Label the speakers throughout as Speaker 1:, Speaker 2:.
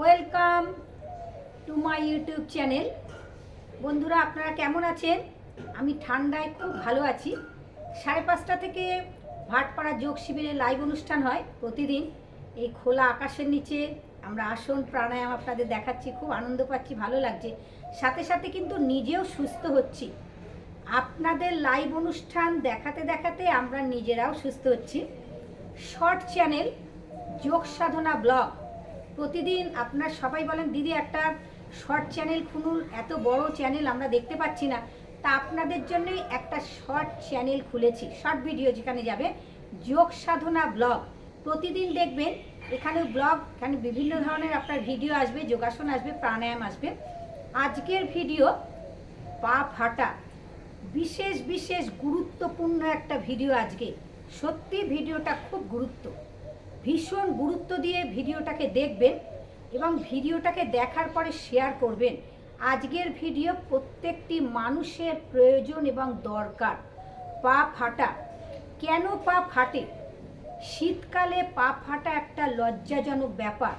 Speaker 1: Welcome to my YouTube channel. বন্ধুরা, আপনারা কেমন আছেন? আমি ঠান্ডায় খুব ভালো আছি। সাড়ে পাঁচটা থেকে ভাটপাড়া যোগ শিবিরে লাইভ অনুষ্ঠান হয় প্রতিদিন। এই খোলা আকাশের নিচে আমরা আসন প্রাণায়াম আপনাদের দেখাচ্ছি, খুব আনন্দ পাচ্ছি, ভালো লাগছে। সাথে সাথে কিন্তু নিজেও সুস্থ হচ্ছি। আপনাদের লাইভ অনুষ্ঠান দেখাতে দেখাতে আমরা নিজেরাও সুস্থ হচ্ছি। শর্ট চ্যানেল যোগ সাধনা ব্লগ। প্রতিদিন আপনার সবাই বলেন, দিদি, একটা শর্ট চ্যানেল খুলুন, এত বড় চ্যানেল আমরা দেখতে পাচ্ছি না। তা আপনাদের জন্যই একটা শর্ট চ্যানেল খুলেছি। শর্ট ভিডিও যেখানে যাবে, যোগ সাধনা ব্লগ প্রতিদিন দেখবেন, এখানে ব্লগ এখানে বিভিন্ন ধরনের আপনার ভিডিও আসবে, যোগাসন আসবে, প্রাণায়াম আসবে। আজকের ভিডিও পা ফাটা। বিশেষ বিশেষ গুরুত্বপূর্ণ একটা ভিডিও আজকে। সত্যি ভিডিওটা খুব গুরুত্ব। ভীষণ গুরুত্ব দিয়ে ভিডিওটাকে দেখবেন এবং ভিডিওটাকে দেখার পরে শেয়ার করবেন। আজকের ভিডিও প্রত্যেকটি মানুষের প্রয়োজন এবং দরকার। পা ফাটা। কেন পা ফাটে? শীতকালে পা ফাটা একটা লজ্জাজনক ব্যাপার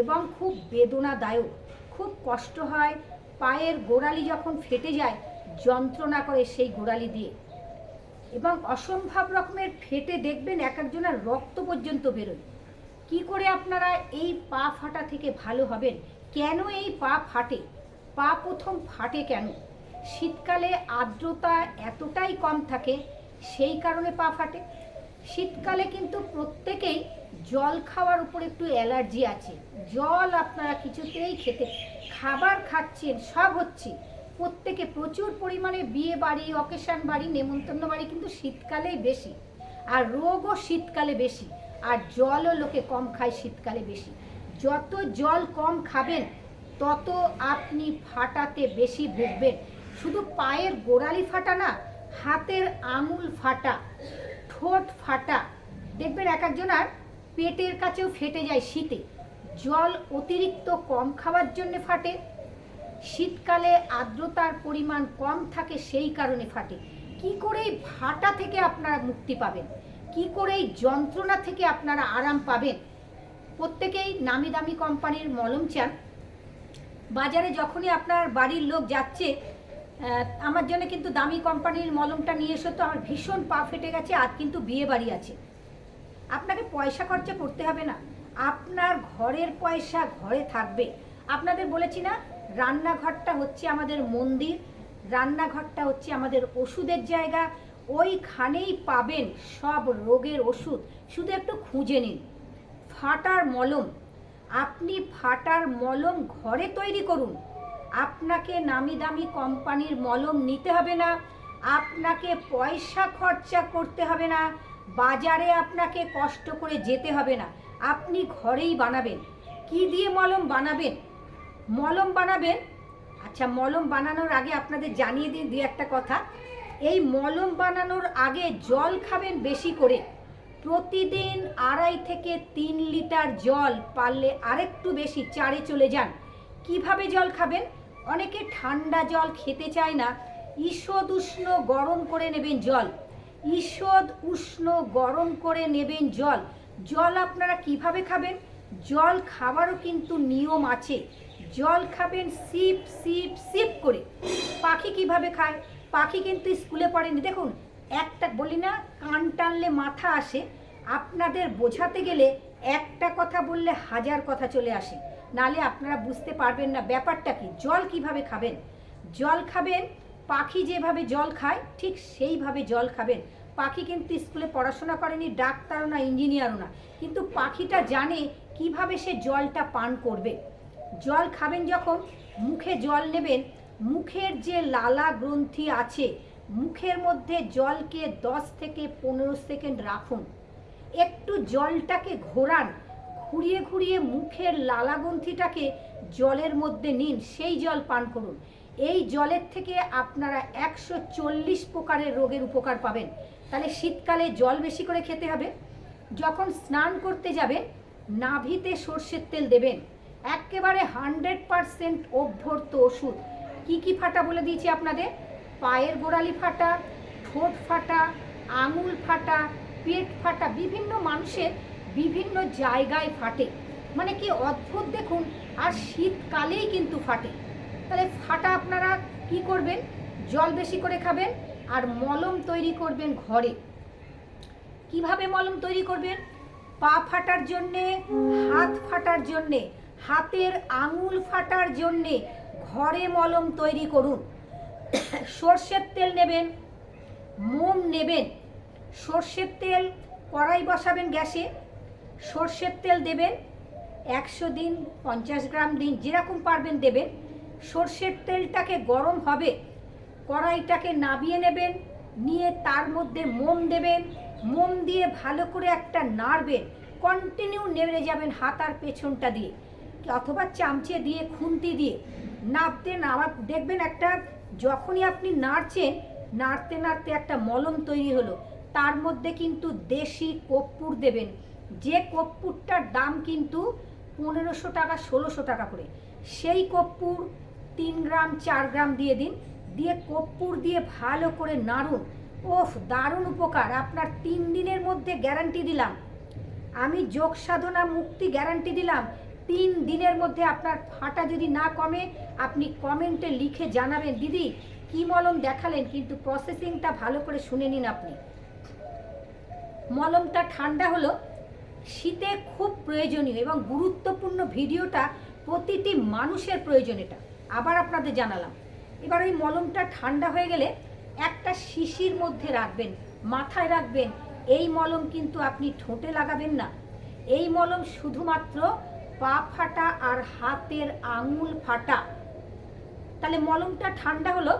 Speaker 1: এবং খুব বেদনাদায়ক। খুব কষ্ট হয় পায়ের গোড়ালি যখন ফেটে যায়, যন্ত্রণা করে সেই গোড়ালি দিয়ে। এবং অসম্ভব রকমের ফেটে দেখবেন এক একজনের রক্ত পর্যন্ত বেরোয়। কি করে আপনারা এই পা ফাটা থেকে ভালো হবেন? কেন এই পা ফাটে? পা প্রথম ফাটে কেন? শীতকালে আর্দ্রতা এতটাই কম থাকে, সেই কারণে পা ফাটে। শীতকালে কিন্তু প্রত্যেকেই জল খাওয়ার উপর একটু অ্যালার্জি আছে। জল আপনারা কিছুতেই খেতে, খাবার খাচ্ছেন, সব হচ্ছে। প্রত্যেকে প্রচুর পরিমাণে বিয়ে বাড়ি অকেশন বাড়ি, নেমন্তন্ন বাড়ি কিন্তু শীতকালেই বেশি। আর রোগও শীতকালে বেশি। আর জলও লোকে কম খায় শীতকালে বেশি। যত জল কম খাবেন, তত আপনি ফাটাতে বেশি ভুগবেন। শুধু পায়ের গোড়ালি ফাটা না, হাতের আঙুল ফাটা, ঠোঁট ফাটা। দেখবেন এক একজনার পেটের কাছেও ফেটে যায় শীতে। জল অতিরিক্ত কম খাওয়ার জন্য ফাটে শীতকালে আর্দ্রতার পরিমাণ কম থাকে সেই কারণে ফাটে। কি করে এই ফাটা থেকে আপনারা মুক্তি পাবেন? কি করে এই যন্ত্রণা থেকে আপনারা আরাম পাবেন? প্রত্যেকেই নামি দামি কোম্পানির মলম চান। বাজারে যখনই আপনার বাড়ির লোক যাচ্ছে আমার জন্য কিন্তু দামি কোম্পানির মলমটা নিয়ে এসো তো, আমার ভীষণ পা ফেটে গেছে, আর কিন্তু বিয়ে বাড়ি আছে। আপনাকে পয়সা খরচা করতে হবে না। আপনার ঘরের পয়সা ঘরে থাকবে। আপনাদের বলেছি না রান্নাঘরটা হচ্ছে আমাদের মন্দির, রান্নাঘরটা হচ্ছে আমাদের ওষুধের জায়গা। ওইখানেই পাবেন সব রোগের ওষুধ। শুধু একটু খুঁজে নিন। ফাটার মলম। আপনি ফাটার মলম ঘরে তৈরি করুন। আপনাকে নামি দামি কোম্পানির মলম নিতে হবে না। আপনাকে পয়সা খরচা করতে হবে না। বাজারে আপনাকে কষ্ট করে যেতে হবে না। আপনি ঘরেই বানাবেন। কি দিয়ে মলম বানাবেন? মলম বানাবেন? আচ্ছা মলম বানানোর আগে আপনাদের জানিয়ে দিন দু একটা কথা। এই মলম বানানোর আগে জল খাবেন বেশি করে। প্রতিদিন আড়াই থেকে তিন লিটার জল পারলে আরেকটু বেশি চারে চলে যান। কীভাবে জল খাবেন? অনেকে ঠান্ডা জল খেতে চায় না। ঈষদ উষ্ণ গরম করে নেবেন জল। ঈষদ উষ্ণ গরম করে নেবেন জল। জল আপনারা কীভাবে খাবেন? জল খাবারও কিন্তু নিয়ম আছে। জল খাবেন, সিপ সিপ সিপ করে। পাখি কীভাবে খায়? পাখি কিন্তু স্কুলে পড়েনি। দেখুন, একটা বলি না, কান টানলে মাথা আসে। আপনাদের বোঝাতে গেলে একটা কথা বললে হাজার কথা চলে আসে। নালে আপনারা বুঝতে পারবেন না ব্যাপারটা কি। জল কীভাবে খাবেন? জল খাবেন, পাখি যেভাবে জল খায়, ঠিক সেইভাবে জল খাবেন। পাখি কিন্তু স্কুলে পড়াশোনা করেনি, ডাক্তারও না, ইঞ্জিনিয়ারও না। কিন্তু পাখিটা জানে কীভাবে সে জলটা পান করবে। জল খাবেন যখন, মুখে জল নেবেন, মুখের যে লালা গ্রন্থি আছে, মুখের মধ্যে জলকে দশ থেকে পনেরো সেকেন্ড রাখুন। একটু জলটাকে ঘোরান, ঘুরিয়ে ঘুরিয়ে মুখের লালা গ্রন্থিটাকে জলের মধ্যে নিন, সেই জল পান করুন। এই জলের থেকে আপনারা একশো চল্লিশ প্রকারের রোগের উপকার পাবেন। তাহলে শীতকালে জল বেশি করে খেতে হবে। যখন স্নান করতে যাবেন, নাভিতে সর্ষের তেল দেবেন। একেবারে হান্ড্রেড পারসেন্ট অভ্যর্ত ওষুধ। কি কি ফাটা বলে দিয়েছি আপনাদের? পায়ের গোড়ালি ফাটা, ঠোঁট ফাটা, আঙুল ফাটা, পেট ফাটা, বিভিন্ন মানুষের বিভিন্ন জায়গায় ফাটে। মানে কি অদ্ভুত দেখুন, আর শীতকালেই কিন্তু ফাটে। তাহলে ফাটা আপনারা কি করবেন? জল বেশি করে খাবেন আর মলম তৈরি করবেন ঘরে। কীভাবে মলম তৈরি করবেন? পা ফাটার জন্যে, হাত ফাটার জন্যে। হাতের আঙুল ফাটার জন্যে ঘরে মলম তৈরি করুন। সর্ষের তেল নেবেন, মোম নেবেন, সর্ষের তেল কড়াই বসাবেন গ্যাসে, সর্ষের তেল দেবেন একশো দিন, পঞ্চাশ গ্রাম দিন, যেরকম পারবেন দেবেন। সর্ষের তেলটাকে গরম হবে, কড়াইটাকে নাবিয়ে নেবেন, নিয়ে তার মধ্যে মোম দেবেন, মোম দিয়ে ভালো করে একটা নাড়বেন, কন্টিনিউ নেড়ে যাবেন হাত আর পেছনটা দিয়ে। অথবা চামচে দিয়ে, খুন্তি দিয়ে নাড়তে নাড়া দেখবেন একটা যখনই আপনি নাড়ছেন, নাড়তে নাড়তে একটা মলম তৈরি হলো, তার মধ্যে কিন্তু দেশি কর্পূর দেবেন। যে কর্পূরটার দাম কিন্তু পনেরোশো টাকা, ষোলোশো টাকা করে। সেই কর্পূর তিন গ্রাম, চার গ্রাম দিয়ে দিন। দিয়ে কর্পূর দিয়ে ভালো করে নাড়ুন। ওফ, দারুণ উপকার। আপনার তিন দিনের মধ্যে গ্যারান্টি দিলাম। আমি যোগ সাধনা মুক্তি গ্যারান্টি দিলাম। তিন দিনের মধ্যে আপনার ফাটা যদি না কমে, আপনি কমেন্টে লিখে জানাবেন, দিদি, কি মলম দেখালেন? কিন্তু প্রসেসিংটা ভালো করে শুনে নিন আপনি। মলমটা ঠান্ডা হলো, শীতে খুব প্রয়োজনীয় এবং গুরুত্বপূর্ণ ভিডিওটা প্রতিটি মানুষের প্রয়োজন এটা। আবার আপনাদের জানালাম। এবার ওই মলমটা ঠান্ডা হয়ে গেলে একটা শিশির মধ্যে রাখবেন, মাথায় রাখবেন। এই মলম কিন্তু আপনি ঠোঁটে লাগাবেন না। এই মলম শুধুমাত্র পা ফাটা আর হাতের আঙুল ফাটা। তাহলে মলমটা ঠান্ডা হলো,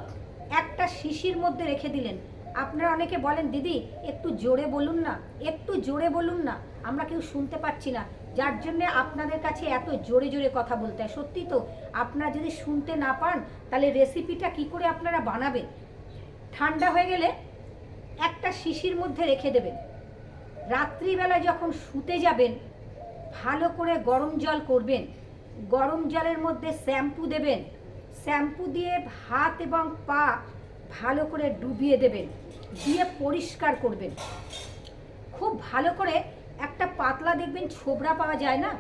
Speaker 1: একটা শিশির মধ্যে রেখে দিলেন। আপনারা অনেকে বলেন, দিদি, একটু জোরে বলুন না, একটু জোরে বলুন না, আমরা কেউ শুনতে পাচ্ছি না। যার জন্য আপনাদের কাছে এত জোরে জোরে কথা বলতে হয়। সত্যি তো, আপনারা যদি শুনতে না পান, তাহলে রেসিপিটা কি করে আপনারা বানাবেন? ঠান্ডা হয়ে গেলে একটা শিশির মধ্যে রেখে দেবেন। রাত্রিবেলা যখন শুতে যাবেন ভালো করে গরম জল করবেন। গরম জলের মধ্যে শ্যাম্পু দেবেন। শ্যাম্পু দিয়ে হাত এবং পা ভালো করে ডুবিয়ে দেবেন। দিয়ে পরিষ্কার করবেন। খুব ভালো করে একটা পাতলা দেখবেন, ছোবড়া পাওয়া যায় না?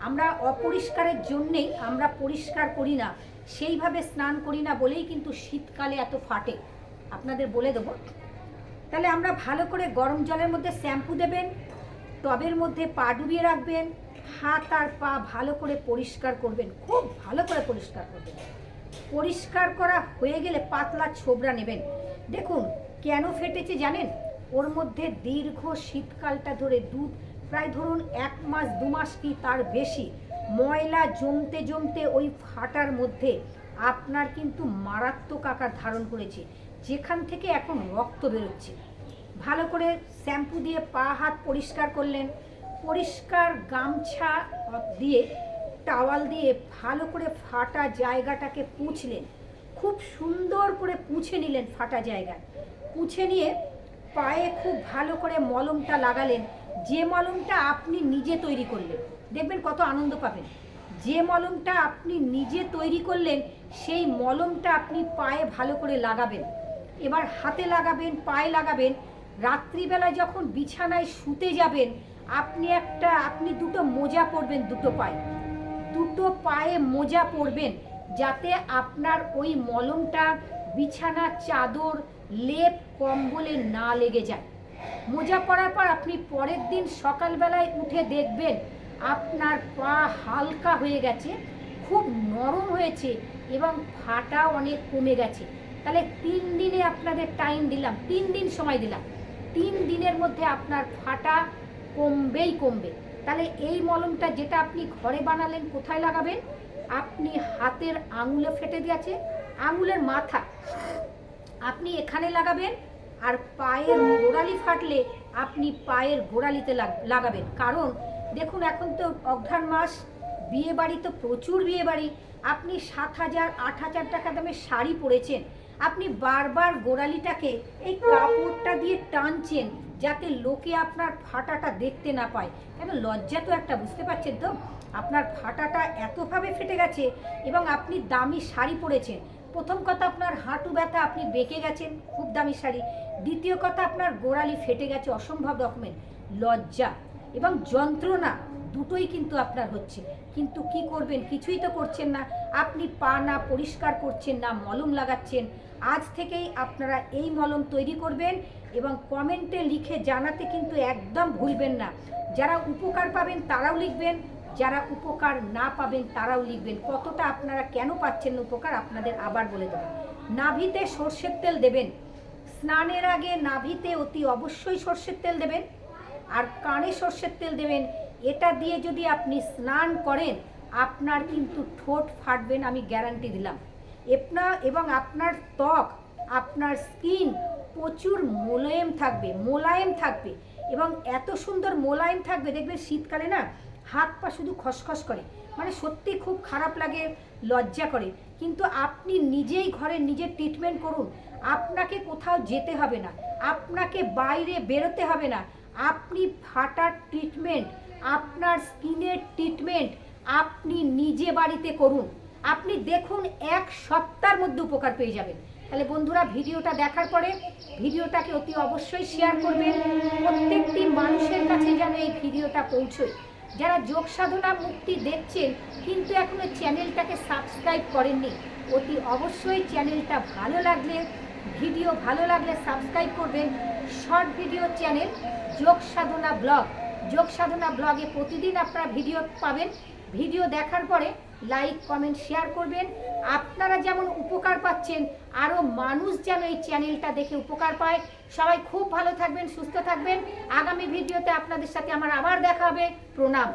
Speaker 1: আমরা অপরিষ্কারের জন্যেই আমরা পরিষ্কার করি না। সেইভাবে স্নান করি না বলেই কিন্তু শীতকালে এত ফাটে। আপনাদের বলে দেবো। তাহলে আমরা ভালো করে গরম জলের মধ্যে শ্যাম্পু দেবেন। টবের মধ্যে পা ডুবিয়ে রাখবেন, হাত আর পা ভালো করে পরিষ্কার করবেন, খুব ভালো করে পরিষ্কার করবেন। পরিষ্কার করা হয়ে গেলে পাতলা ছোবড়া নেবেন। দেখুন, কেন ফেটেছে জানেন? ওর মধ্যে দীর্ঘ শীতকালটা ধরে দুধ, প্রায় ধরুন এক মাস, দু মাস কি তার বেশি। ময়লা জমতে জমতে ওই ফাটার মধ্যে আপনার কিন্তু মারাত্মক আকার ধারণ করেছে। যেখান থেকে এখন রক্ত বেরোচ্ছে। ভালো করে শ্যাম্পু দিয়ে পা হাত পরিষ্কার করলেন। পরিষ্কার গামছা দিয়ে টাওয়াল দিয়ে ভালো করে ফাটা জায়গাটাকে পুছলেন। খুব সুন্দর করে পুছে নিলেন ফাটা জায়গা। পুছে নিয়ে পায়ে খুব ভালো করে মলমটা লাগালেন। যে মলমটা আপনি নিজে তৈরি করলেন, দেখবেন কত আনন্দ পাবেন। যে মলমটা আপনি নিজে তৈরি করলেন, সেই মলমটা আপনি পায়ে ভালো করে লাগাবেন। এবার হাতে লাগাবেন, পায়ে লাগাবেন রাত্রিবেলায় যখন বিছানায় শুতে যাবেন, আপনি একটা, আপনি দুটো মোজা পরবেন দুটো পায়ে। দুটো পায়ে মোজা পরবেন যাতে আপনার ওই মলমটা বিছানা চাদর, লেপ, কম্বলে না লেগে যায়। মোজা পরার পর আপনি পরের দিন সকালবেলায় উঠে দেখবেন আপনার পা হালকা হয়ে গেছে, খুব নরম হয়েছে এবং ফাটা অনেক কমে গেছে। তাহলে তিন দিনে আপনাদের টাইম দিলাম, তিন দিন সময় দিলাম। তিন দিনের মধ্যে আপনার ফাটা কমবেই কমবে। তাহলে এই মলমটা যেটা আপনি ঘরে বানালেন, কোথায় লাগাবেন? আপনি হাতের আঙুলে ফেটে দিয়েছে, আঙুলের মাথা। আপনি এখানে লাগাবেন আর পায়ের গোড়ালি ফাটলে আপনি পায়ের গোড়ালিতে লাগাবেন। কারণ দেখুন, এখন তো অঘ্রাণ মাস বিয়ে বাড়ি তো প্রচুর বিয়ে বাড়ি আপনি সাত হাজার, আট হাজার টাকা দামের শাড়ি পরেছেন। আপনি বারবার গোড়ালিটাকে এই কাপড়টা দিয়ে টানছেন যাতে লোকে আপনার ফাটাটা দেখতে না পায়। কেন? লজ্জা তো একটা, বুঝতে পারছেন তো? আপনার ফাটাটা এতভাবে ফেটে গেছে এবং আপনি দামি শাড়ি পরেছেন। প্রথম কথা, আপনার হাঁটু ব্যথা, আপনি বেঁকে গেছেন, খুব দামি শাড়ি। দ্বিতীয় কথা, আপনার গোড়ালি ফেটে গেছে অসম্ভব রকমের। লজ্জা। এবং যন্ত্রণা দুটোই কিন্তু আপনার হচ্ছে। কিন্তু কি করবেন? কিছুই তো করছেন না। আপনি পা না পরিষ্কার করছেন না, মলম লাগাচ্ছেন। আজ থেকেই আপনারা এই মলম তৈরি করবেন এবং কমেন্টে লিখে জানাতে কিন্তু একদম ভুলবেন না। যারা উপকার পাবেন তারাও লিখবেন, যারা উপকার না পাবেন তারাও লিখবেন। কতটা আপনারা কেন পাচ্ছেন উপকার আপনাদের আবার বলে দেবেন নাভিতে সর্ষের তেল দেবেন। স্নানের আগে নাভিতে অতি অবশ্যই সর্ষের তেল দেবেন। আর কানে সর্ষের তেল দেবেন, এটা দিয়ে যদি আপনি স্নান করেন, আপনার কিন্তু ঠোঁট ফাটবেন আমি গ্যারান্টি দিলাম। আপনা এবং আপনার ত্বক, আপনার স্কিন প্রচুর মোলায়েম থাকবে মোলায়েম থাকবে এবং এত সুন্দর মোলায়েম থাকবে, দেখবেন শীতকালে না, হাত পা শুধু খসখস করে মানে সত্যি খুব খারাপ লাগে, লজ্জা করে। কিন্তু আপনি নিজেই ঘরে নিজের ট্রিটমেন্ট করুন, আপনাকে কোথাও যেতে হবে না, আপনাকে বাইরে বেরোতে হবে না আপনি ফাটার ট্রিটমেন্ট আপনার স্কিনের ট্রিটমেন্ট আপনি নিজে বাড়িতে করুন। আপনি দেখুন এক সপ্তাহের মধ্যে উপকার পেয়ে যাবেন। তাহলে বন্ধুরা, ভিডিওটা দেখার পরে ভিডিওটাকে অতি অবশ্যই শেয়ার করবেন। প্রত্যেকটি মানুষের কাছে যেন এই ভিডিওটা পৌঁছয়। যারা যোগ সাধনা মুক্তি দেখছেন, কিন্তু এখনও চ্যানেলটাকে সাবস্ক্রাইব করেননি, অতি অবশ্যই চ্যানেলটা ভালো লাগলে ভিডিও ভালো লাগলে সাবস্ক্রাইব করবেন। শর্ট ভিডিও চ্যানেল যোগ সাধনা ব্লগ যোগ সাধনা ব্লগে প্রতিদিন আপনারা ভিডিও পাবেন। ভিডিও দেখার পরে লাইক কমেন্ট শেয়ার করবেন। আপনারা যেমন উপকার পাচ্ছেন আরও মানুষ যেন এই চ্যানেলটা দেখে উপকার পায়। সবাই খুব ভালো থাকবেন, সুস্থ থাকবেন। আগামী ভিডিওতে আপনাদের সাথে আমার আবার দেখা হবে। প্রণাম।